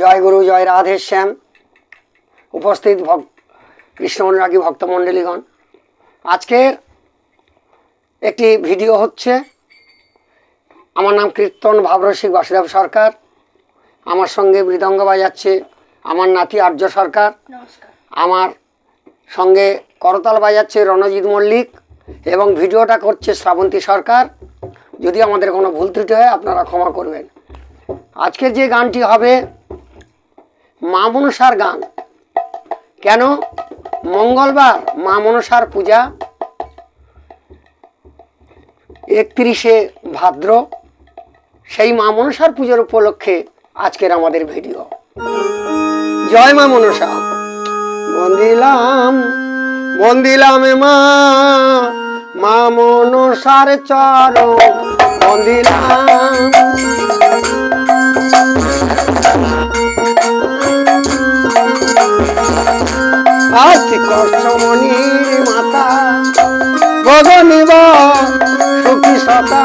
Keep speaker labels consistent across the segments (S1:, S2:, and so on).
S1: জয় গুরু জয় রাধে শ্যাম। উপস্থিত ভক কৃষ্ণ অনুরাগী ভক্তমণ্ডলীগণ। আজকের একটি ভিডিও হচ্ছে আমার নাম কীর্তন ভাবরসিক বাসুদেব সরকার। আমার সঙ্গে মৃদঙ্গ বাজাচ্ছে আমার নাতি আর্য সরকার। আমার সঙ্গে করতাল বাজাচ্ছে রণজিৎ মল্লিক এবং ভিডিওটা করছে শ্রাবন্তী সরকার। যদি আমাদের কোনো ভুল ত্রুটি হয় আপনারা ক্ষমা করবেন। আজকের যে গানটি হবে মা মনসার গান। কেন? মঙ্গলবার মা মনসার পূজা। একত্রিশে ভাদ্র। সেই মা মনসার পুজোর উপলক্ষে আজকের আমাদের ভিডিও। জয় মা মনসা। বন্দিলাম বন্দিলাম মা। মা মনসার চরণ। বন্দিলাম। আস্তি কষ্টমণির মাতা গগনিব সুখী সতা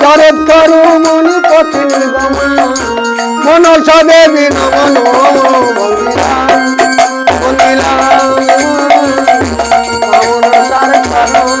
S1: জরে করু মনি পথি নিগমা মনস দেবী নমন বন্দিলাম বন্দিলাম মনসার চরণ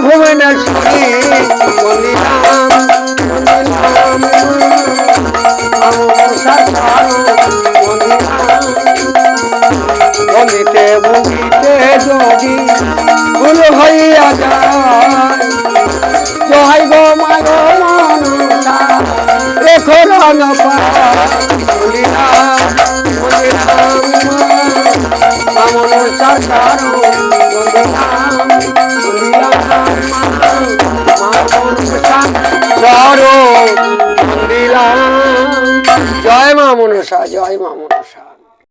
S1: ভুবনেশ্বরী বলিলাম বলিলাম আমার বলিতে ভুগিতে যদি ভুল হইয়া যায় গো মাগো মনসা, রেখো মামন সরকার বলিলাম জয় মা মনসা জয় মা মনসা।